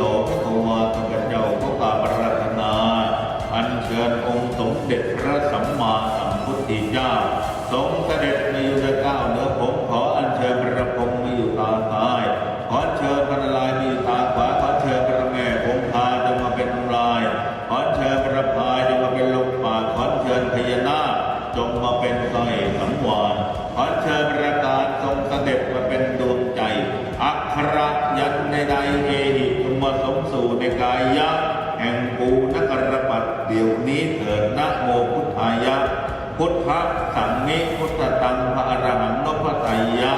โสภควาข้าพเจ้าก็กราบปรารถนา อันเชิญองค์สมเด็จพระสัมมาสัมพุทธเจ้าทรงเสด็จ เอหิจงมาสมสู่ในกายยะแห่งปูนกรปัดเดี๋ยวนี้เถิดนะโมพุทธายะ พุทธสังมิพุทธตังพระอรหังนพไตยะ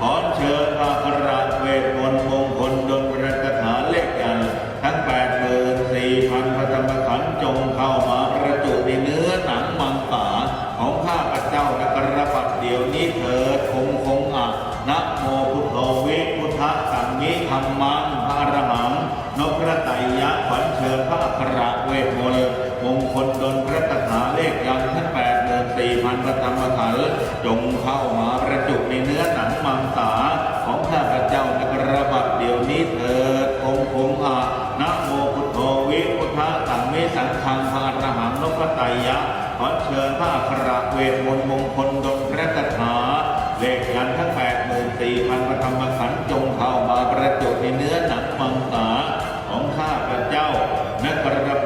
ขอเชิญพระอรหันเวทมนต์มงคลดลประกถาเลขยันทั้งแปดหมื่นสี่พันพระธรรมขันธ์จงเข้ามาประจุในเนื้อหนังมังสาของข้าพระเจ้านกรปัดเดี๋ยวนี้เถิดคงคงอะนะโมพุทโธเวิพุทธสังมิธรรมะ องพระตถาเลขยันทั้งแปดเดือนสี่พันประจำมาถันจงเข้ามาประจุในเนื้อหนังมังสาของข้าพระเจ้าในกระบัดเดี๋ยวนี้เถิดองค์องอานะโมพุทโธวิพุทธะตังเมสังขังพระอรหังนพไตยะขอเชิญพระคระเวทมนต์มงคลดงพระตถาเลขยันทั้งแปดหมื่นสี่พันประธรรมขันจงเข้ามาประจุในเนื้อหนังมังสาของข้าพระเจ้านกระบั